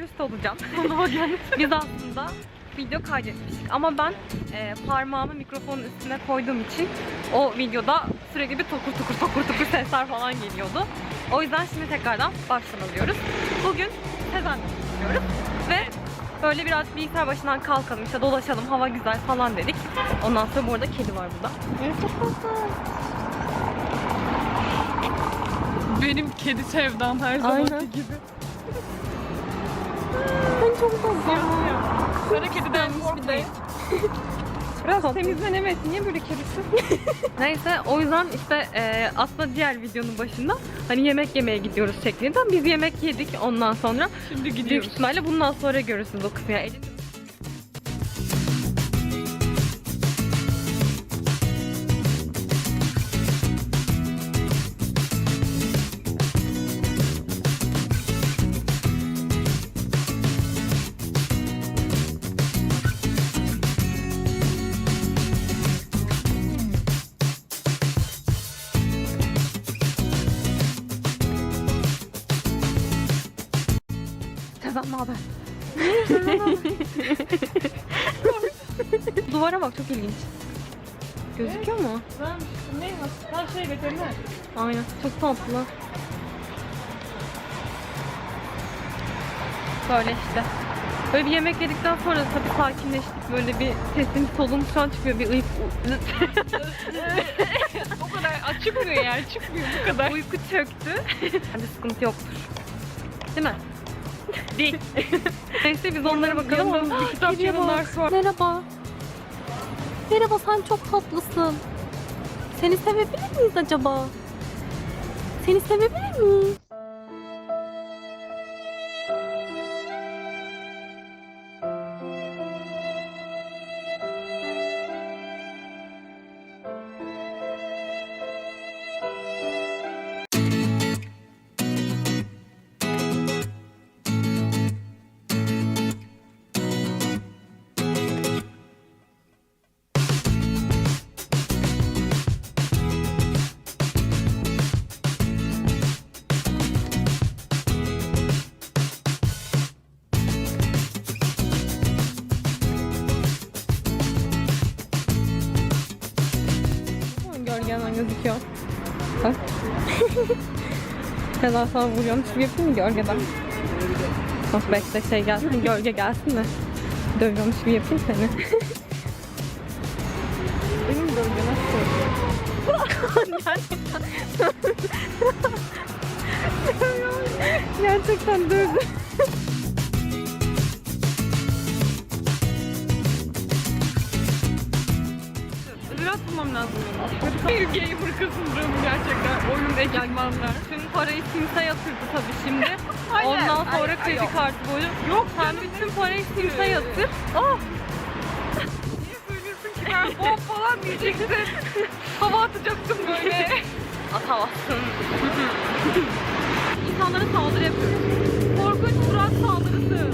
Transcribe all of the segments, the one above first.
dürüst olacağım. Biz aslında video kaydetmiştik ama ben e, parmağımı mikrofonun üstüne koyduğum için o videoda sürekli bir tokur tokur tokur tokur sesler falan geliyordu. O yüzden şimdi tekrardan baştan alıyoruz. Bugün Sezen'le buluşuyoruz ve böyle biraz bilgisayar başından kalkalım işte dolaşalım hava güzel falan dedik. Ondan sonra bu arada kedi var burada. Benim kedi sevdam her Aynen. zamanki gibi. Ben çok tatlı. Kara kediden de. Biraz temizlenemez. Niye böyle kedisin? Neyse o yüzden işte e, aslında diğer videonun başında hani yemek yemeye gidiyoruz şeklinde. Biz yemek yedik ondan sonra. Şimdi Büyük gidiyoruz. ihtimalle bundan sonra görürsünüz o kısmı. Yani elinde- Haber? Duvara bak çok ilginç. Gözüküyor mu? Varmış. Ne? Her şey veteriner. Aynen. Çok tatlı. Böyle işte. Böyle bir yemek yedikten sonra tabii sakinleştik. Böyle bir sesim solum şu an çıkmıyor. Bir ıyık... O kadar açıkmıyor yani. Çıkmıyor bu kadar. uyku çöktü. Bence sıkıntı yoktur. Değil mi? Değil. Neyse biz onlara bakalım. Yanında ama bir kitap kediye bak. yanında var. Merhaba. Merhaba sen çok tatlısın. Seni sevebilir miyiz acaba? Seni sevebilir miyiz? Gölgenden gözüküyor. Bak. Neden sana vuruyormuş gibi yapayım mı gölgeden? Bak bekle şey gelsin, gölge gelsin de dövüyormuş gibi yapayım seni. Benim gölge nasıl. Gerçekten dövdü. Bir gamer kızındırım gerçekten. Oyun ekipmanlar. Tüm parayı simse yatırdı tabii şimdi. Hayır, Ondan sonra hayır, kredi yok. kartı boyu. Yok Sen bütün parayı simse yatır. Ah! Niye söylüyorsun ki ben bom falan diyecektin. Hava atacaktım böyle. Atamazsın. İnsanlara saldırı yapıyoruz. Korkunç Murat saldırısı.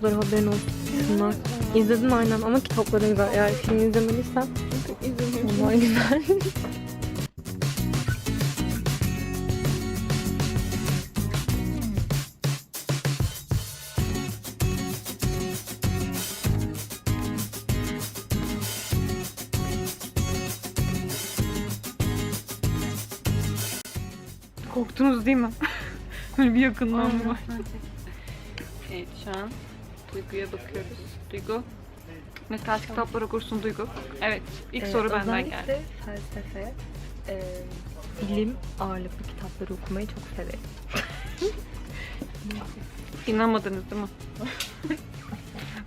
Kitapları haberin olsun. İzledin aynen ama kitapları güzel. Eğer film izlemediysen onlar güzel. Korktunuz değil mi? Böyle bir yakından var. Evet şu an Duygu'ya bakıyoruz. Duygu. Mesela kitaplar okursun Duygu. Evet, ilk Ee, soru benden özellikle geldi. felsefe, e, bilim ağırlıklı kitapları okumayı çok severim. İnanmadınız değil mi?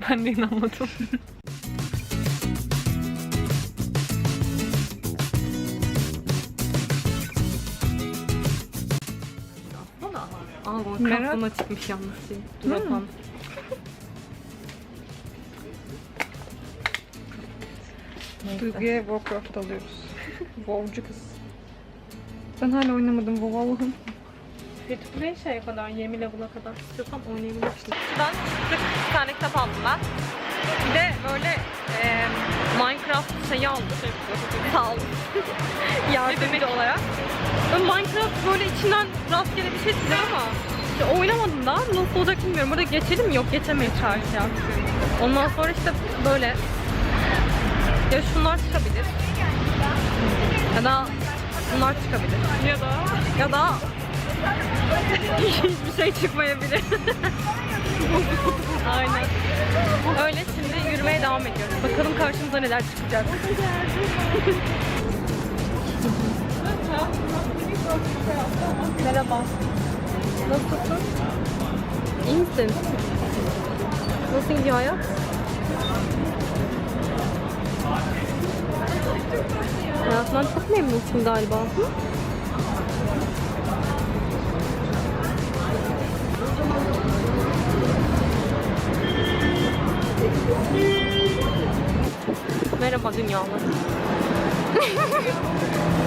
ben de inanmadım. Aslında Aa, o Merak- çıkmış yalnız şey. Dur Hmm. bakalım. Duygu'ya Warcraft alıyoruz. Wow'cu kız. Ben hala oynamadım WoW Allah'ım. Free to play kadar, 20 level'a kadar istiyorsan oynayabilirsin. Şuradan çıktık, bir tane kitap aldım ben. Bir de böyle e, Minecraft şeyi aldım. Sağ olun. Yardımcı olarak. Ben Minecraft böyle içinden rastgele bir şey çıkıyor ama işte oynamadım daha. Nasıl olacak bilmiyorum. Burada geçelim mi? Yok geçemeyiz çarşıya. Ondan sonra işte böyle ya şunlar çıkabilir. Ya da bunlar çıkabilir. Ya da Ya da hiçbir şey çıkmayabilir. Aynen. Öyle şimdi yürümeye devam ediyoruz. Bakalım karşımıza neler çıkacak. Merhaba. Nasılsın? İyi misin? Nasıl gidiyor hayat? Hayatından çok memnunsun galiba. Hı? Merhaba dünyalı.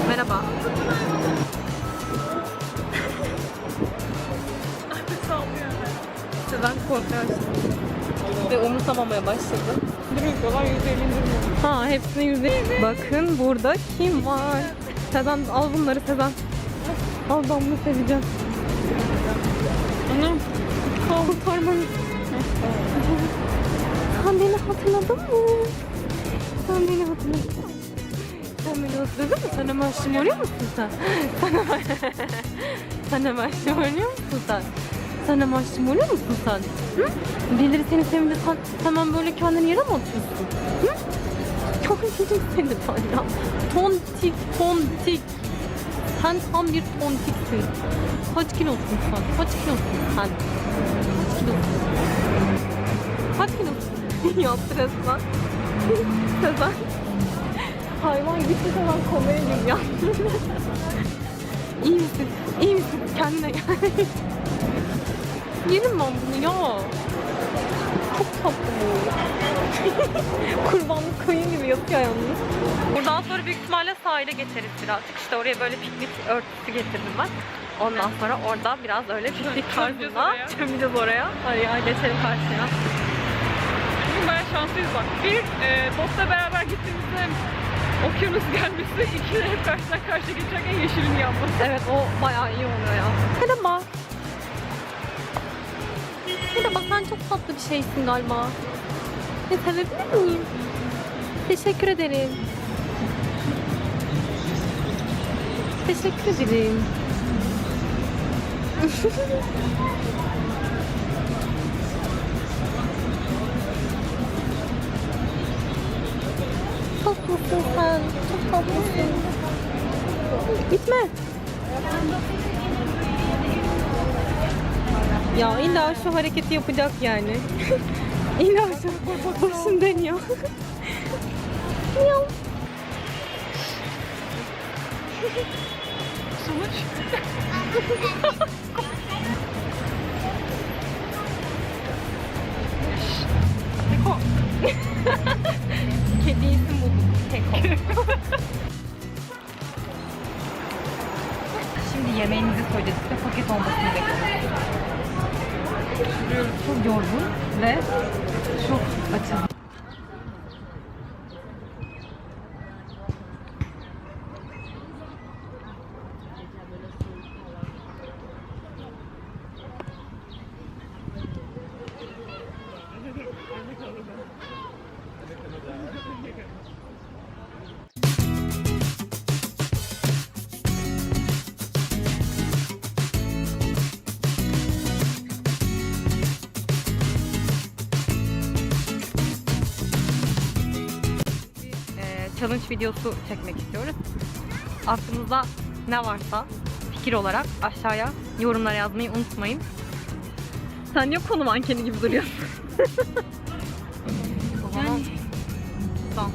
Merhaba. Sizden korkuyorsun. Ve umursamamaya başladı. İndirim yapıyorlar 150 indirim. Ha hepsine yüzde. Bakın burada kim var? Sezen al bunları Sezen. Al ben bunu seveceğim. Anam. Kurtarmanı. Sen beni hatırladın mı? Sen beni hatırladın mı? Sen beni hatırladın mı? Sen hemen şımarıyor musun sen? Sen hemen, sen hemen şımarıyor musun sen? Sen hemen şımarıyor musun sen? Hı? Birileri seni sevince sen hemen böyle kendini yere mi atıyorsun? Hı? Üzüldüm seni ben ya. Tontik, tontik. Sen tam bir tontiksin. Kaç kilosun sen? Kaç kilosun sen? Kaç kilosun? Kaç kilosun? Yaptı resmen. Sezen. Hayvan gitti hemen komaya gir ya. İyi misin? İyi misin? Kendine gel. Yerim ben bunu ya. Çok tatlı bu. Kurbanlık koyun gibi yatıyor yalnız. Buradan sonra büyük ihtimalle sahile geçeriz birazcık. İşte oraya böyle piknik örtüsü getirdim ben. Ondan sonra orada biraz öyle piknik tarzında çömeceğiz oraya. Hadi ya geçelim karşıya. Bugün bayağı şanslıyız bak. Bir, e, botla beraber gittiğimizde okyanus gelmesi, iki de hep karşıdan karşıya geçerken yeşilin yanması. Evet o bayağı iyi oluyor ya. Merhaba. Merhaba sen çok tatlı bir şeysin galiba. Ne sevebilir miyim? Teşekkür ederim. Teşekkür ederim. tatlısın sen. Çok tatlısın. Gitme. Ya illa şu hareketi yapacak yani. illa şu başım dönüyor. Miyav. Sonuç? Eko. Kedi isim buldum. Keko. Şimdi yemeğinizi. Size paket olmasını bekliyoruz. Çok yorgun ve çok açım. Challenge videosu çekmek istiyoruz. Aklınızda ne varsa fikir olarak aşağıya yorumlara yazmayı unutmayın. Sen niye konu mankeni gibi duruyorsun? o zaman... Tamam.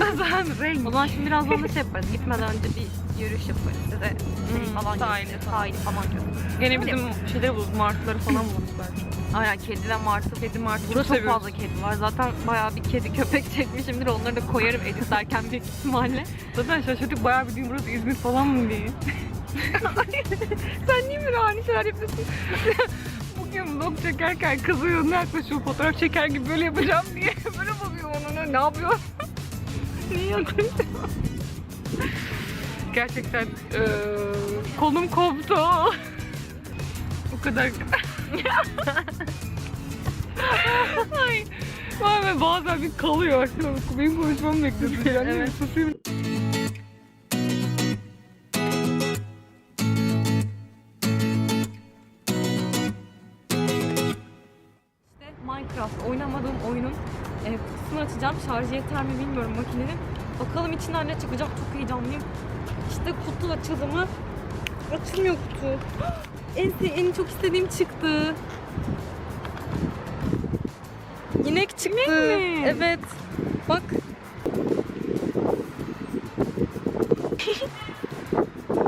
Ben renk. O zaman şimdi birazdan da şey yaparız. Gitmeden önce bir yürüyüş yaparız size. Şey Hmm, falan sahili falan. Sahili falan gösteririz. Gene bizim şeyleri buluruz, martıları falan buluruz belki. Aynen kedi ve martı. Kedi martı Burada çok seviyoruz. fazla kedi var. Zaten bayağı bir kedi köpek çekmişimdir. Onları da koyarım editlerken büyük ihtimalle. Zaten şaşırdık bayağı bir gün burası İzmir falan mı diye. Sen niye böyle ani şeyler yapıyorsun? Bugün vlog çekerken kızın yanına yaklaşıyor fotoğraf çeker gibi böyle yapacağım diye böyle bakıyor ona ne yapıyor? Niye yaklaşıyorsun? Gerçekten eee kolum koptu. o kadar. Ay. Vay be bazen bir kalıyor aslında. Benim konuşmamı bekliyorsun. Yani Evet. susayım. İşte Minecraft oynamadığım oyunun e, kutusunu açacağım. Şarjı yeter mi bilmiyorum makinenin. Bakalım içinden ne çıkacak çok heyecanlıyım. İşte kutu açıldı mı? Açılmıyor kutu. En, en çok istediğim çıktı. İnek çıktı. mi? Evet. Bak.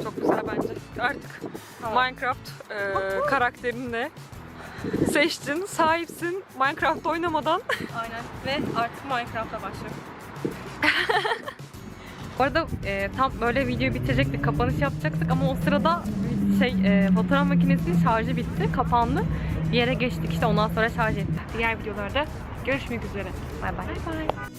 Çok güzel bence. Artık Minecraft eee karakterini seçtin, sahipsin. Minecraft oynamadan Aynen. Ve artık Minecraft'a başlıyorum. Bu arada e, tam böyle videoyu bitirecektik, kapanış yapacaktık ama o sırada şey e, fotoğraf makinesinin şarjı bitti, kapandı. Bir yere geçtik işte ondan sonra şarj ettik. Diğer videolarda görüşmek üzere. Bay bay.